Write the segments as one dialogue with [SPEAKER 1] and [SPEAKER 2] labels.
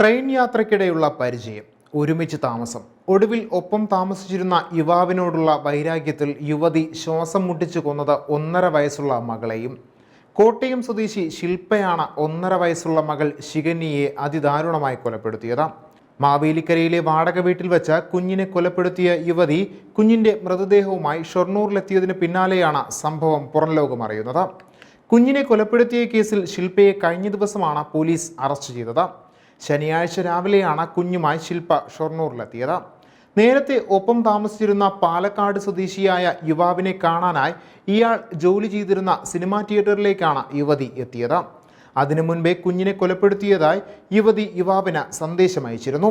[SPEAKER 1] Train യാത്രയ്ക്കിടെയുള്ള പരിചയം ഒരുമിച്ച് താമസം. ഒടുവിൽ ഒപ്പം താമസിച്ചിരുന്ന യുവാവിനോടുള്ള വൈരാഗ്യത്തിൽ യുവതി ശ്വാസം മുട്ടിച്ചു കൊന്നത് ഒന്നര വയസ്സുള്ള മകളെയും കോട്ടയം സ്വദേശി ശില്പയാണ് ഒന്നര വയസ്സുള്ള മകൾ ശിഖനിയെ അതിദാരുണമായി കൊലപ്പെടുത്തിയത്. മാവേലിക്കരയിലെ വാടക വീട്ടിൽ വെച്ച കുഞ്ഞിനെ കൊലപ്പെടുത്തിയ യുവതി കുഞ്ഞിന്റെ മൃതദേഹവുമായി ഷൊർണൂറിലെത്തിയതിന് പിന്നാലെയാണ് സംഭവം പുറംലോകം അറിയുന്നത്. കുഞ്ഞിനെ കൊലപ്പെടുത്തിയ കേസിൽ ശില്പയെ കഴിഞ്ഞ ദിവസമാണ് പോലീസ് അറസ്റ്റ് ചെയ്തത്. ശനിയാഴ്ച രാവിലെയാണ് കുഞ്ഞുമായി ശില്പ ഷൊർണൂറിലെത്തിയത് നേരത്തെ ഒപ്പം താമസിച്ചിരുന്ന പാലക്കാട് സ്വദേശിയായ യുവാവിനെ കാണാനായി ഇയാൾ ജോലി ചെയ്തിരുന്ന സിനിമാ തിയേറ്ററിലേക്കാണ് യുവതി എത്തിയത്. അതിനു മുൻപേ കുഞ്ഞിനെ കൊലപ്പെടുത്തിയതായി യുവതി യുവാവിന് സന്ദേശം അയച്ചിരുന്നു.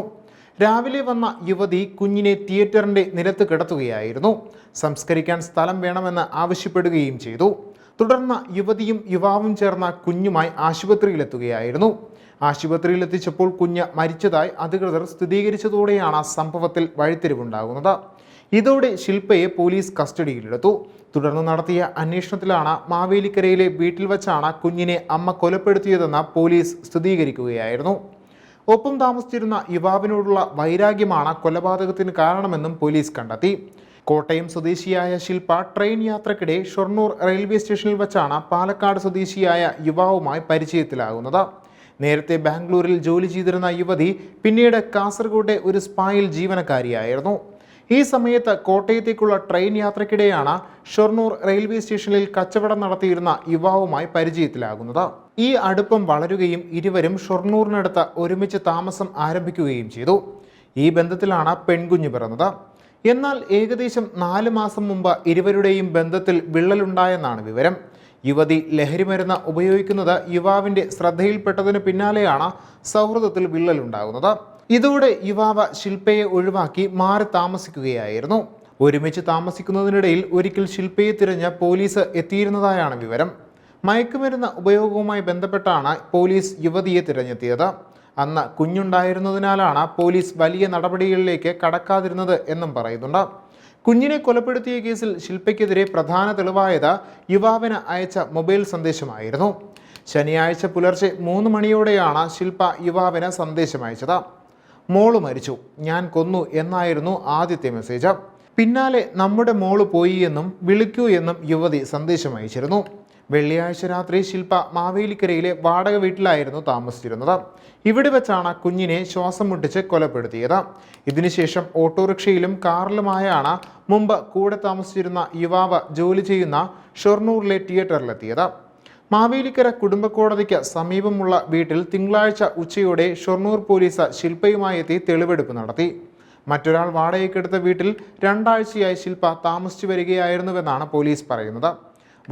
[SPEAKER 1] രാവിലെ വന്ന യുവതി കുഞ്ഞിനെ തിയേറ്ററിന്റെ നിലത്ത് കിടത്തുകയായിരുന്നു. സംസ്കരിക്കാൻ സ്ഥലം വേണമെന്ന് ആവശ്യപ്പെടുകയും ചെയ്തു. തുടർന്ന് യുവതിയും യുവാവും ചേർന്ന കുഞ്ഞുമായി ആശുപത്രിയിലെത്തുകയായിരുന്നു. ആശുപത്രിയിലെത്തിച്ചപ്പോൾ കുഞ്ഞ് മരിച്ചതായി അധികൃതർ സ്ഥിരീകരിച്ചതോടെയാണ് സംഭവത്തിൽ വഴിത്തിരിവുണ്ടാകുന്നത്. ഇതോടെ ശില്പയെ പോലീസ് കസ്റ്റഡിയിലെടുത്തു. തുടർന്ന് നടത്തിയ അന്വേഷണത്തിലാണ് മാവേലിക്കരയിലെ വീട്ടിൽ വച്ചാണ് കുഞ്ഞിനെ അമ്മ കൊലപ്പെടുത്തിയതെന്ന് പോലീസ് സ്ഥിരീകരിക്കുകയായിരുന്നു. ഒപ്പം താമസിച്ചിരുന്ന യുവാവിനോടുള്ള വൈരാഗ്യമാണ് കൊലപാതകത്തിന് കാരണമെന്നും പോലീസ് കണ്ടെത്തി. കോട്ടയം സ്വദേശിയായ ശില്പ ട്രെയിൻ യാത്രക്കിടെ ഷൊർണൂർ റെയിൽവേ സ്റ്റേഷനിൽ വച്ചാണ് പാലക്കാട് സ്വദേശിയായ യുവാവുമായി പരിചയത്തിലാകുന്നത്. നേരത്തെ ബാംഗ്ലൂരിൽ ജോലി ചെയ്തിരുന്ന യുവതി പിന്നീട് കാസർഗോഡ് ഒരു സ്പായിൽ ജീവനക്കാരിയായിരുന്നു. ഈ സമയത്ത് കോട്ടയത്തേക്കുള്ള ട്രെയിൻ യാത്രക്കിടെയാണ് ഷൊർണൂർ റെയിൽവേ സ്റ്റേഷനിൽ കച്ചവടം നടത്തിയിരുന്ന യുവാവുമായി പരിചയത്തിലാകുന്നത്. ഈ അടുപ്പം വളരുകയും ഇരുവരും ഷൊർണൂറിനടുത്ത് ഒരുമിച്ച് താമസം ആരംഭിക്കുകയും ചെയ്തു. ഈ ബന്ധത്തിലാണ് പെൺകുഞ്ഞ് പിറന്നത്. എന്നാൽ ഏകദേശം നാല് മാസം മുമ്പ് ഇരുവരുടെയും ബന്ധത്തിൽ വിള്ളലുണ്ടായെന്നാണ് വിവരം. യുവതി ലഹരിമരുന്ന് ഉപയോഗിക്കുന്നത് യുവാവിന്റെ ശ്രദ്ധയിൽപ്പെട്ടതിന് പിന്നാലെയാണ് സൗഹൃദത്തിൽ വിള്ളലുണ്ടാകുന്നത് ഇതോടെ യുവാവ് ശില്പയെ ഒഴിവാക്കി മാറി താമസിക്കുകയായിരുന്നു. ഒരുമിച്ച് താമസിക്കുന്നതിനിടയിൽ ഒരിക്കൽ ശില്പയെ തിരഞ്ഞ് പോലീസ് എത്തിയിരുന്നതായാണ് വിവരം. മയക്കുമരുന്ന് ഉപയോഗവുമായി ബന്ധപ്പെട്ടാണ് പോലീസ് യുവതിയെ തിരഞ്ഞെത്തിയത്. അന്ന് കുഞ്ഞുണ്ടായിരുന്നതിനാലാണ് പോലീസ് വലിയ നടപടികളിലേക്ക് കടക്കാതിരുന്നത് എന്നും പറയുന്നുണ്ട്. കുഞ്ഞിനെ കൊലപ്പെടുത്തിയ കേസിൽ ശില്പയ്ക്കെതിരെ പ്രധാന തെളിവായത് യുവാവിന് അയച്ച മൊബൈൽ സന്ദേശമായിരുന്നു. ശനിയാഴ്ച പുലർച്ചെ മൂന്ന് മണിയോടെയാണ് ശില്പ യുവാവിന് സന്ദേശം അയച്ചത്. മോൾ മരിച്ചു. ഞാൻ കൊന്നു എന്നായിരുന്നു ആദ്യത്തെ മെസ്സേജ്. പിന്നാലെ നമ്മുടെ മോൾ പോയി എന്നും വിളിക്കൂ എന്നും യുവതി സന്ദേശം അയച്ചിരുന്നു. വെള്ളിയാഴ്ച രാത്രി ശില്പ മാവേലിക്കരയിലെ വാടക വീട്ടിലായിരുന്നു താമസിച്ചിരുന്നത്. ഇവിടെ വെച്ചാണ് കുഞ്ഞിനെ ശ്വാസം മുട്ടിച്ച് കൊലപ്പെടുത്തിയത്. ഇതിനുശേഷം ഓട്ടോറിക്ഷയിലും കാറിലുമായാണ് മുമ്പ് കൂടെ താമസിച്ചിരുന്ന യുവാവ് ജോലി ചെയ്യുന്ന ഷൊർണൂറിലെ തിയേറ്ററിലെത്തിയത്. മാവേലിക്കര കുടുംബക്കോടതിക്ക് സമീപമുള്ള വീട്ടിൽ തിങ്കളാഴ്ച ഉച്ചയോടെ ഷൊർണൂർ പോലീസ് ശില്പയുമായി എത്തി തെളിവെടുപ്പ് നടത്തി. മറ്റൊരാൾ വാടകയ്ക്കെടുത്ത വീട്ടിൽ രണ്ടാഴ്ചയായി ശില്പ താമസിച്ചു വരികയായിരുന്നുവെന്നാണ് പോലീസ് പറയുന്നത്.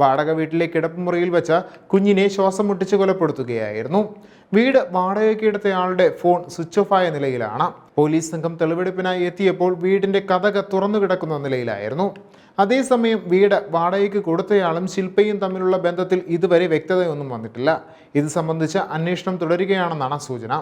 [SPEAKER 1] വാടക വീട്ടിലെ കിടപ്പുമുറിയിൽ വെച്ച കുഞ്ഞിനെ ശ്വാസം മുട്ടിച്ച് കൊലപ്പെടുത്തുകയായിരുന്നു. വീട് വാടകയ്ക്ക് എടുത്തയാളുടെ ഫോൺ സ്വിച്ച് ഓഫ് ആയ നിലയിലാണ്. പോലീസ് സംഘം തെളിവെടുപ്പിനായി എത്തിയപ്പോൾ വീടിന്റെ കഥക തുറന്നു കിടക്കുന്ന നിലയിലായിരുന്നു. അതേസമയം വീട് വാടകയ്ക്ക് കൊടുത്തയാളും ശില്പയും തമ്മിലുള്ള ബന്ധത്തിൽ ഇതുവരെ വ്യക്തതയൊന്നും വന്നിട്ടില്ല. ഇത് സംബന്ധിച്ച് അന്വേഷണം തുടരുകയാണെന്നാണ് സൂചന.